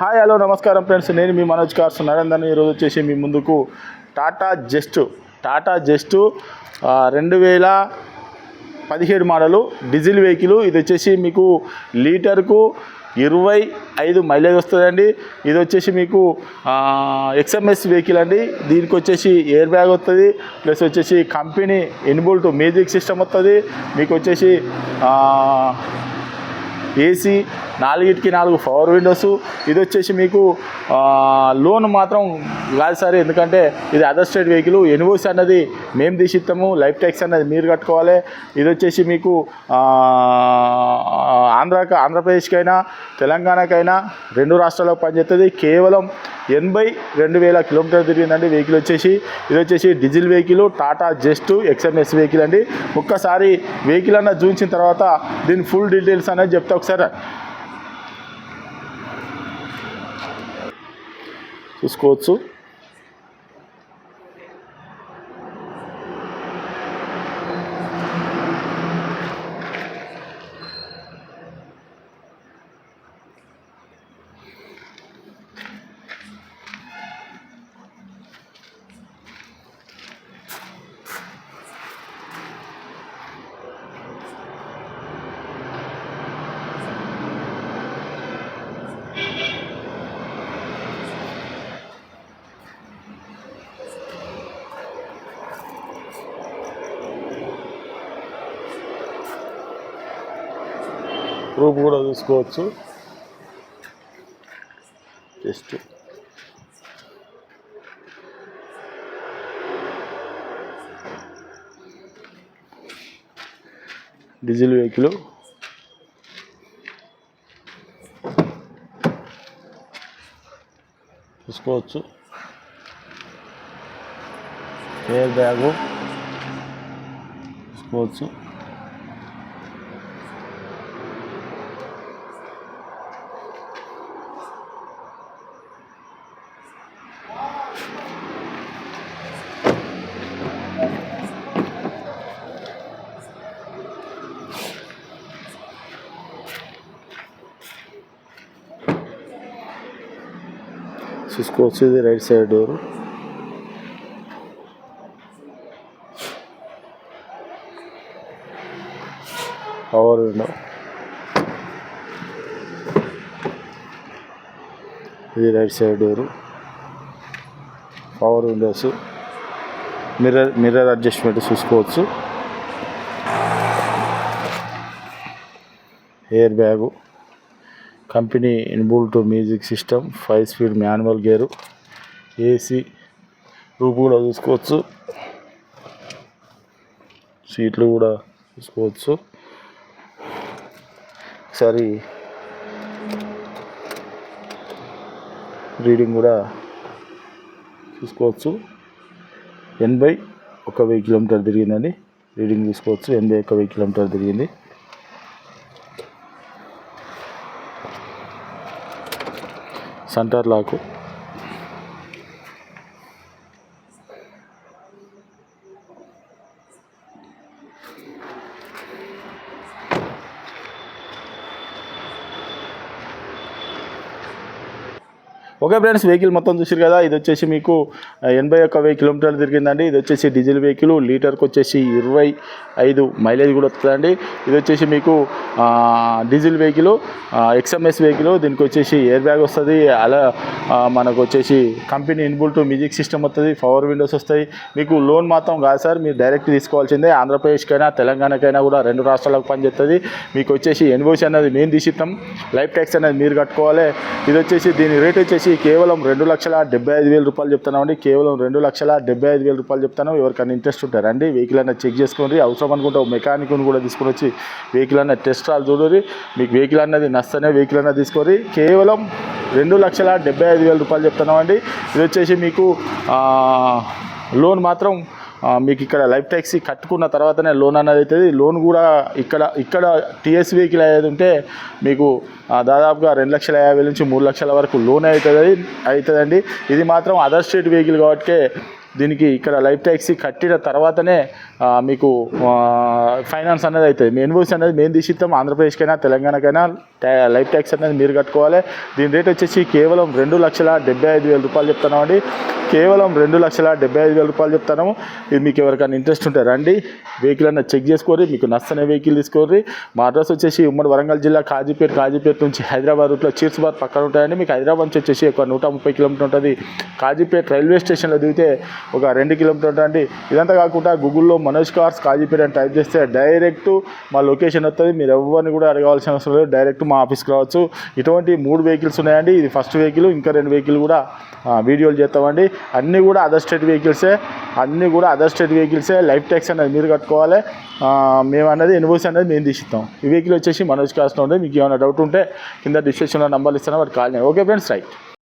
Hi hello నమస్కారం friends. నేను మీ Manoj cars Narender ఈరోజు వచ్చేసి మీ ముందుకు టాటా జస్ట్ టాటా జస్ట్ రెండు వేల పదిహేడు మోడలు డీజిల్ వెహికల్. ఇది వచ్చేసి మీకు లీటర్కు ఇరవై ఐదు మైలేజ్ వస్తుందండి. ఇది వచ్చేసి మీకు ఎక్స్ఎంఎస్ వెహికల్ అండి. దీనికి వచ్చేసి ఎయిర్ బ్యాగ్ వస్తుంది. ప్లస్ వచ్చేసి కంపెనీ ఎన్బుల్ట్ మ్యూజిక్ సిస్టమ్ వస్తుంది. మీకు వచ్చేసి ఏసీ నాలుగిటికి నాలుగు పవర్ విండోస్ ఇది వచ్చేసి మీకు లోన్ మాత్రం కాదు సార్. ఎందుకంటే ఇది అదర్ స్టేట్ వెహికల్ ఎన్ఓసి అన్నది మేము తీసిస్తాము లైఫ్ ట్యాక్స్ అన్నది మీరు కట్టుకోవాలి. ఇది వచ్చేసి మీకు ఆంధ్ర ఆంధ్రప్రదేశ్కైనా తెలంగాణకైనా రెండు రాష్ట్రాలకు పనిచేస్తుంది కేవలం ఎనభై రెండు వేల కిలోమీటర్ తిరిగిందండి వెహికల్ వచ్చేసి. ఇది వచ్చేసి diesel vehicle Tata Zest XMS vehicle అండి. ఒక్కసారి వెహికల్ అన్న చూపించిన తర్వాత దీని ఫుల్ డీటెయిల్స్ అనేది చెప్తా ఒకసారి. చూసుకోవచ్చు. రూప్ కూడా చూసుకోవచ్చు జస్ట్ డీజిల్ వెహికల్ చూసుకోవచ్చు ఎయిర్ బ్యాగు చూసుకోవచ్చు చూసుకోవచ్చు ఇది right side door power window ఇది right side door power windows mirror mirror adjustment చూసుకోవచ్చు air bag company inbuilt music system five speed manual gear AC roof కూడా చూసుకోవచ్చు. సీట్లు కూడా చూసుకోవచ్చు. ఒకసారి రీడింగ్ కూడా చూసుకోవచ్చు. ఎనభై ఒక వెయ్యి కిలోమీటర్ తిరిగిందండి. రీడింగ్ చూసుకోవచ్చు ఎనభై ఒక వెయ్యి కిలోమీటర్ తిరిగింది. సెంటర్ లాకు ఓకే ఫ్రెండ్స్ వెహికల్ మొత్తం చూసారు కదా ఇది వచ్చేసి మీకు ఎనభై ఒక్క వెయ్యి కిలోమీటర్లు తిరిగిందండి. ఇది వచ్చేసి డీజిల్ వెహికల్ లీటర్కి వచ్చేసి ఇరవై ఐదు మైలేజ్ కూడా వస్తుందండి. ఇది వచ్చేసి మీకు డీజిల్ వెహికల్ ఎక్స్ఎంఎస్ వెహికల్ దీనికి వచ్చేసి ఎయిర్ బ్యాగ్ వస్తుంది. అలా మనకు వచ్చేసి కంపెనీ ఇన్బుల్ట్ మ్యూజిక్ సిస్టమ్ వస్తుంది పవర్ విండోస్ వస్తాయి. మీకు లోన్ మాత్రం కాదు సార్ మీరు డైరెక్ట్ తీసుకోవాల్సిందే. ఆంధ్రప్రదేశ్కైనా తెలంగాణకైనా కూడా రెండు రాష్ట్రాలకు పనిచేస్తుంది. మీకు వచ్చేసి ఎన్వోసి అనేది మేము తీసిస్తాం. లైఫ్ ట్యాక్స్ అనేది మీరు కట్టుకోవాలి. ఇది వచ్చేసి దీని రేట్ వచ్చేసి కేవలం రెండు లక్షల డెబ్బై ఐదు వేల రూపాయలు చెప్తున్నామండి కేవలం రెండు లక్షల డెబ్బై ఐదు వేల రూపాయలు చెప్తాను ఎవరికైనా ఇంట్రెస్ట్ ఉంటారండి వెహికల్ అన్న చెక్ చేసుకోండి. అవసరం అనుకుంటే ఒక మెకానిక్ని కూడా తీసుకొని వచ్చి వెహికల్ అన్న టెస్ట్ రాలు చూడరి మీకు వెహికల్ అన్నది నష్టనే వెహికల్ అన్నది తీసుకొని కేవలం రెండు లక్షల డెబ్బై ఐదు వేల రూపాయలు చెప్తున్నామండి ఇది వచ్చేసి మీకు లోన్ మాత్రం మీకు ఇక్కడ లైఫ్ ట్యాక్సీ కట్టుకున్న తర్వాతనే లోన్ అనేది అవుతుంది. లోన్ కూడా ఇక్కడ ఇక్కడ టీఎస్ వెహికల్ అయ్యేది ఉంటే మీకు దాదాపుగా రెండు లక్షల యాభై నుంచి మూడు లక్షల వరకు లోన్ అవుతుంది అవుతుందండి. ఇది మాత్రం అదర్ స్టేట్ వెహికల్ కాబట్టి దీనికి ఇక్కడ లైఫ్ ట్యాక్సీ కట్టిన తర్వాతనే మీకు ఫైనాన్స్ అనేది అవుతుంది. మెయిన్ ఇన్వాయిస్ అనేది మేము తీసిస్తాం ఆంధ్రప్రదేశ్కైనా తెలంగాణకైనా లైఫ్ ట్యాక్స్ అనేది మీరు కట్టుకోవాలి. దీని రేట్ వచ్చేసి కేవలం రెండు లక్షల డెబ్బై ఐదు వేల రూపాయలు చెప్తున్నామండి. కేవలం రెండు లక్షల డెబ్బై ఐదు వేల రూపాయలు చెప్తాను ఇది మీకు ఎవరికైనా ఇంట్రెస్ట్ ఉంటే రండి. వెహికల్ అన్న చెక్ చేసుకోరి మీకు నచ్చని వెహికల్ తీసుకోర్రి. మా అడ్రస్ వచ్చేసి ఉమ్మడి వరంగల్ జిల్లా కాజీపేట కాజీపేట నుంచి హైదరాబాద్ రూట్లో చీర్స్బాద్ పక్కన ఉంటాయండి. మీకు హైదరాబాద్ నుంచి వచ్చేసి ఒక నూట ముప్పై కిలోమీటర్ ఉంటుంది. కాజీపేట రైల్వే స్టేషన్లో దిగితే ఒక రెండు కిలోమీటర్ ఉంటుంది ఇదంతా కాకుండా గూగుల్లో మనోజ్ కార్స్ కాజీపేట అని టైప్ చేస్తే డైరెక్ట్ మా లొకేషన్ వస్తుంది. మీరు ఎవరిని కూడా అడగాల్సిన అవసరం లేదు. డైరెక్ట్ మా ఆఫీస్కి రావచ్చు. ఇటువంటి మూడు వెహికల్స్ ఉన్నాయండి. ఇది ఫస్ట్ వెహికల్ ఇంకా రెండు వెహికల్ కూడా వీడియోలు చేస్తామండి. అన్నీ కూడా అదర్ స్టేట్ వెహికల్సే అన్నీ కూడా అదర్ స్టేట్ వెహికల్సే లైఫ్ ట్యాక్స్ అనేది మీరు కట్టుకోవాలి. మేము అనేది ఇన్వాయిస్ అనేది మేము తీసిస్తాం. ఈ వెహికల్ వచ్చేసి మనోజ్ కాస్ట్ ఉంది. మీకు ఏమైనా డౌట్ ఉంటే కింద డిస్క్రిప్షన్లో నంబర్లు ఇస్తాను వాటి కాల్ చేయండి. Okay friends right